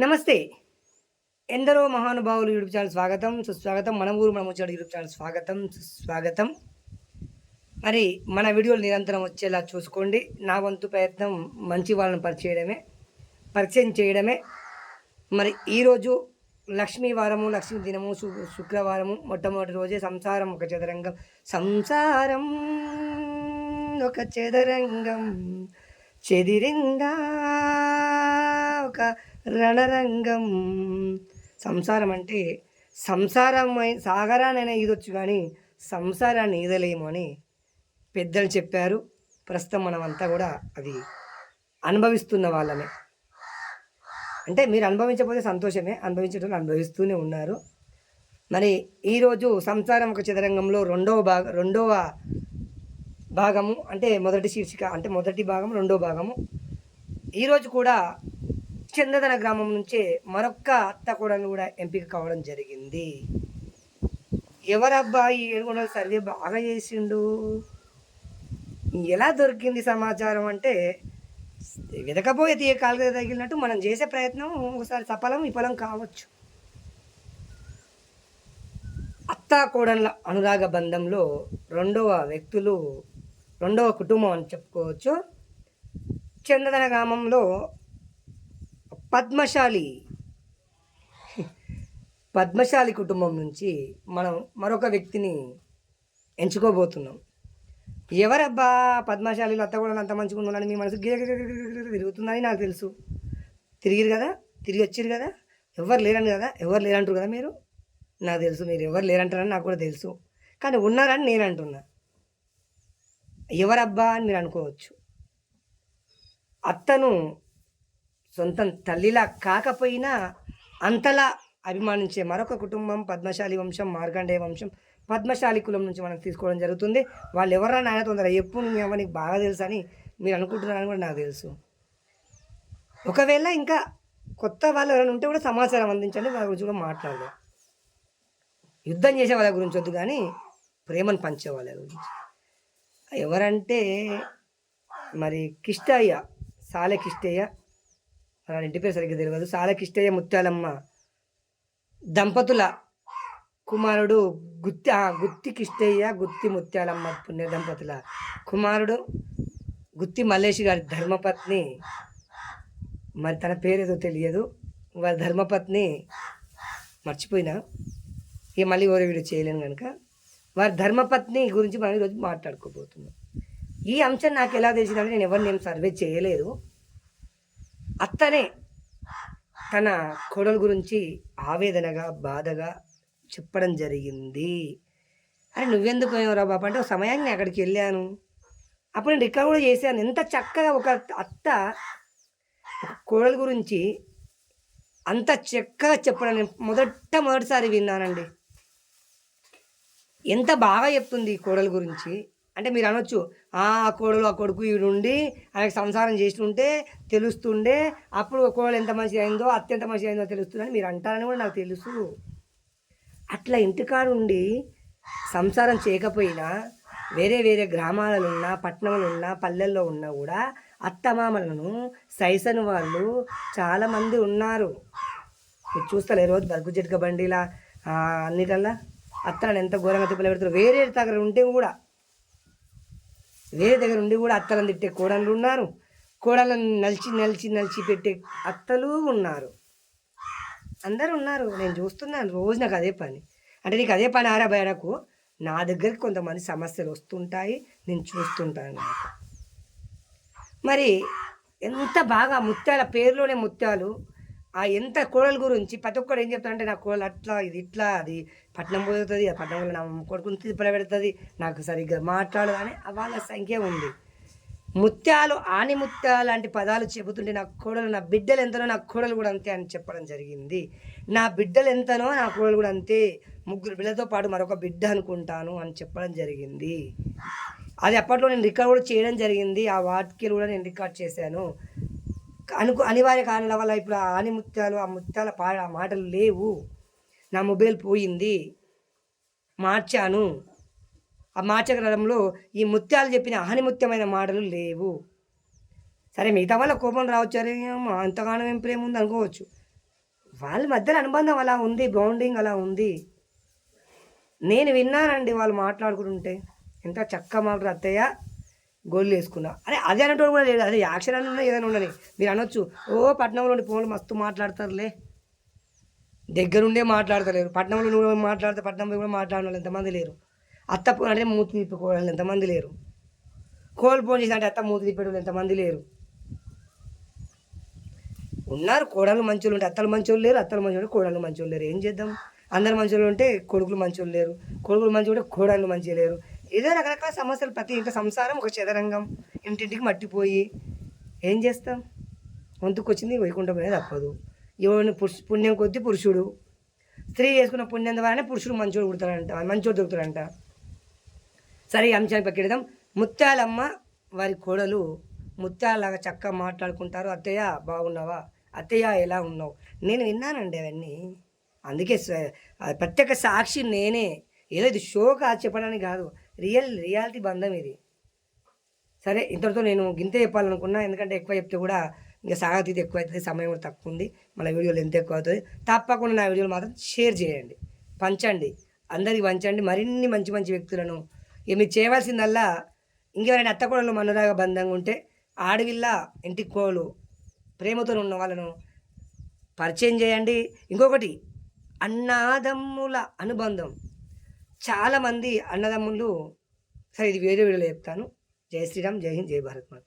నమస్తే. ఎందరో మహానుభావులు యూట్యూబ్ ఛానల్ స్వాగతం. సుస్వాగతం. మన ఊరు మనం వచ్చాడు యూట్యూబ్ ఛానల్ స్వాగతం. సుస్వాగతం. మరి మన వీడియోలు నిరంతరం వచ్చేలా చూసుకోండి. నా వంతు ప్రయత్నం మంచి వాళ్ళని పరిచయడమే పరిచయం చేయడమే. మరి ఈరోజు లక్ష్మీ వారము లక్ష్మీ దినము శు శుక్రవారము. మొట్టమొదటి రోజే సంసారం ఒక చదరంగం. సంసారం ఒక చదరంగం. చెదిరిందా ఒక రణరంగం. సంసారం అంటే సంసారమై సాగరానైనా ఈదొచ్చు కానీ సంసారాన్ని ఈదలేము అని పెద్దలు చెప్పారు. ప్రస్తుతం మనమంతా కూడా అది అనుభవిస్తున్న వాళ్ళమే. అంటే మీరు అనుభవించకపోతే సంతోషమే. అనుభవించేటప్పుడు అనుభవిస్తూనే ఉన్నారు. మరి ఈరోజు సంసారం ఒక చదరంగంలో రెండవ భాగ రెండవ భాగము అంటే మొదటి శీర్షిక అంటే మొదటి భాగం రెండో భాగము. ఈరోజు కూడా చందదన గ్రామం నుంచే మరొక్క అత్త కూడలు కూడా ఎంపిక కావడం జరిగింది. ఎవరబ్బా ఈ ఏడుగొండల సర్వే బాగా చేసిండు? ఎలా దొరికింది సమాచారం అంటే వెతకపోయే తీయ కాలుగా తగిలినట్టు మనం చేసే ప్రయత్నం ఒకసారి సఫలం విఫలం కావచ్చు. అత్తా కోడన్ల అనురాగ బంధంలో రెండవ వ్యక్తులు రెండవ కుటుంబం అని చెప్పుకోవచ్చు. చందన గ్రామంలో పద్మశాలి. పద్మశాలి కుటుంబం నుంచి మనం మరొక వ్యక్తిని ఎంచుకోబోతున్నాం. ఎవరబ్బా పద్మశాలిలో అత్త కూడా అంత మంచిగా ఉందని మీ మనసు తిరుగుతుందని నాకు తెలుసు. తిరిగిరు కదా? తిరిగి వచ్చిరు కదా? ఎవరు లేరని కదా? ఎవరు లేరంటారు కదా మీరు? నాకు తెలుసు మీరు ఎవరు లేరంటారని నాకు కూడా తెలుసు. కానీ ఉన్నారని నేను అంటున్నా. ఎవరబ్బా అని మీరు అనుకోవచ్చు. అత్తను సొంతం తల్లిలా కాకపోయినా అంతలా అభిమానించే మరొక కుటుంబం పద్మశాలి వంశం మార్కండేయ వంశం. పద్మశాలి కులం నుంచి మనం తీసుకోవడం జరుగుతుంది. వాళ్ళు ఎవరన్నా నాయన తొందర ఎప్పుడు మీ నీకు బాగా తెలుసు అని మీరు అనుకుంటున్నారని కూడా నాకు తెలుసు. ఒకవేళ ఇంకా కొత్త వాళ్ళు ఎవరైనా ఉంటే కూడా సమాచారం అందించండి వాళ్ళ గురించి కూడా మాట్లాడదాం. యుద్ధం చేసే వాళ్ళ గురించి వద్దు కానీ ప్రేమను పంచే వాళ్ళ గురించి. ఎవరంటే మరి కిష్టయ్య సాలె కిష్టయ్య. వాళ్ళ ఇంటి పేరు సరిగ్గా తెలియదు. సాలకిష్టయ్య ముత్యాలమ్మ. దంపతుల కుమారుడు గుత్తి ఆ, గుత్తి కిష్టయ్య గుత్తి ముత్యాలమ్మ పుణ్య దంపతుల కుమారుడు గుత్తి మల్లేష్ గారి ధర్మపత్ని. మరి తన పేరేదో తెలియదు. వారి ధర్మపత్ని మర్చిపోయినా. ఇక మళ్ళీ ఓరే వీడియో చేయలేను కనుక వారి ధర్మపత్ని గురించి మనం ఈరోజు మాట్లాడుకోబోతున్నాం. ఈ అంశం నాకు ఎలా తెలిసిందంటే నేను ఎవరిని ఏం సర్వే చేయలేదు. అత్తనే తన కోడలు గురించి ఆవేదనగా బాధగా చెప్పడం జరిగింది. అరే నువ్వెందుకు పోయావురా బాబా? అంటే ఒక సమయాన్ని అక్కడికి వెళ్ళాను. అప్పుడు నేను రికార్డ్ కూడా చేశాను. ఎంత చక్కగా ఒక అత్త ఒక కోడలు గురించి అంత చక్కగా చెప్పడం నేను మొదట మొదటిసారి విన్నానండి. ఎంత బాగా చెప్తుంది ఈ కోడల గురించి. అంటే మీరు అనొచ్చు ఆ కోడలు ఆ కొడుకు ఈడు ఉండి ఆయనకు సంసారం చేస్తుంటే తెలుస్తుండే అప్పుడు కోడలు ఎంత మంచిగా అయిందో అత్యంత మంచి మంచిగా అయిందో తెలుస్తుందని మీరు అంటారని కూడా నాకు తెలుసు. అట్లా ఇంటికాడ ఉండి సంసారం చేయకపోయినా వేరే వేరే గ్రామాలలో ఉన్నా పట్టణంలో ఉన్నా పల్లెల్లో ఉన్నా కూడా అత్తమామలను సైసన్ వాళ్ళు చాలామంది ఉన్నారు. మీరు చూస్తారు రోజు బతుకు జట్క బండిలా ఆ, అన్నిటల్లా అత్తలను ఎంత ఘోరంగా తిప్పలు పెడతారు. వేరే దగ్గర ఉంటే కూడా వేరే దగ్గర ఉండి కూడా అత్తలను తిట్టే కోడళ్ళు ఉన్నారు. కోడలను నలిచి నలిచి నలిచి పెట్టే అత్తలు ఉన్నారు. అందరూ ఉన్నారు. నేను చూస్తున్నాను. రోజు నాకు అదే పని. అంటే నీకు అదే పని ఆరా బయటకు? నా దగ్గరికి కొంతమంది సమస్యలు వస్తుంటాయి. నేను చూస్తుంటాను మరి ఎంత బాగా ముత్యాల పేరులోనే ముత్యాలు ఆ ఎంత కోడల గురించి ప్రతి ఒక్కరు ఏం చెప్తారంటే నా కోడలు అట్లా ఇది ఇట్లా అది పట్నం పోతుంది ఆ పట్నంలో నా కొడుకుని తిప్పల పెడుతుంది నాకు సరిగ్గా మాట్లాడదు అని వాళ్ళ సంఖ్య ఉంది. ముత్యాలు ఆని ముత్యాలు లాంటి పదాలు చెబుతుంటే నా కోడలు నా బిడ్డలు ఎంతనో నా కోడలు కూడా అంతే అని చెప్పడం జరిగింది. నా బిడ్డలు ఎంతనో నా కోడలు కూడా అంతే ముగ్గురు బిడ్డలతో పాటు మరొక బిడ్డ అనుకుంటాను అని చెప్పడం జరిగింది. అది అప్పట్లో నేను రికార్డ్ కూడా చేయడం జరిగింది. ఆ వాటికి కూడా నేను రికార్డ్ చేశాను. అనుకు అనివార్య కారణాల వల్ల ఇప్పుడు ఆ ముత్యాలు ఆ ముత్యాల పా ఆ మాటలు లేవు. నా మొబైల్ పోయింది. మార్చాను. ఆ మార్చగలంలో ఈ ముత్యాలు చెప్పిన అహనిముత్యమైన మాటలు లేవు. సరే మిగతా వాళ్ళ కోపం రావచ్చు. అరే అంతగానం ఏం ప్రేమ ఉంది అనుకోవచ్చు. వాళ్ళ మధ్యలో అనుబంధం అలా ఉంది బౌండింగ్ అలా ఉంది. నేను విన్నానండి వాళ్ళు మాట్లాడుకుంటుంటే. ఎంత చక్క మాటలు అత్తయ్య. గోళ్ళు వేసుకున్నా అరే అదే అనేటోడు కూడా లేదు అదే యాక్షన్ అని ఉన్నా ఏదైనా ఉండని మీరు అనొచ్చు. ఓ పట్నంలోని ఫోన్లు మస్తు మాట్లాడతారులే. దగ్గరుండే మాట్లాడతలేరు. పట్నంలో నువ్వు మాట్లాడితే పట్నంలో కూడా మాట్లాడిన వాళ్ళు ఎంతమంది లేరు. అత్త ఫోన్ అంటే మూతి తిప్పుకోవాలి ఎంతమంది లేరు. కోల్ ఫోన్ చేసి అంటే అత్త మూతి తిప్పేవాళ్ళు ఎంతమంది లేరు. ఉన్నారు కోడలు మంచోళ్ళు ఉంటే అత్తలు మంచోళ్ళు లేరు అత్తలు మంచోళ్ళు కోడలు మంచోళ్ళు లేరు. ఏం చేద్దాం? అందరు మంచోళ్ళు ఉంటే కొడుకులు మంచోళ్ళు లేరు. కొడుకులు మంచి ఉంటే కోడళ్ళు మంచిగా లేరు. ఏదో రకరకాల సమస్యలు ప్రతి ఇంట్లో సంసారం ఒక చదరంగం. ఇంటింటికి మట్టిపోయి ఏం చేస్తాం? వంతుకు వచ్చింది వైకుంఠం అనేది తప్పదు. ఎవరిని పురుష పుణ్యం కొద్దీ పురుషుడు. స్త్రీ చేసుకున్న పుణ్యం ద్వారానే పురుషుడు మంచోడు కుడతాడంట మంచోడు దొరుకుతాడంట. సరే ఈ అంశాన్ని పక్కెడదాం. ముత్యాలమ్మ వారి కోడలు ముత్యాలలాగా చక్కగా మాట్లాడుకుంటారు. అత్తయ్య బాగున్నావా? అత్తయ్య ఎలా ఉన్నావు? నేను విన్నానండి అవన్నీ. అందుకే ప్రత్యేక సాక్షి నేనే. ఏదో ఇది షో కాదు చెప్పడానికి కాదు. రియల్ రియాలిటీ బంధం ఇది. సరే ఇంతటితో నేను గింతే చెప్పాలనుకున్నా. ఎందుకంటే ఎక్కువ చెప్తే కూడా ఇంకా సాగతీతి ఎక్కువ అవుతుంది సమయం కూడా తక్కువ ఉంది. మన వీడియోలు ఎంత ఎక్కువ అవుతుంది. తప్పకుండా నా వీడియోలు మాత్రం షేర్ చేయండి. పంచండి. అందరికి పంచండి. మరిన్ని మంచి మంచి వ్యక్తులను. ఇక మీరు చేయవలసిందల్లా ఇంకెవరైనా అత్తకోడలు మనురాగా బంధంగా ఉంటే ఆడవిల్ల ఇంటికి కోలు ప్రేమతో ఉన్న వాళ్ళను పరిచయం చేయండి. ఇంకొకటి అన్నాదమ్ముల అనుబంధం. చాలామంది అన్నదమ్ములు సరే ఇది వేరే వీడియోలో చెప్తాను. జై శ్రీరామ్ జై హింద్ జై భారత్ మాత.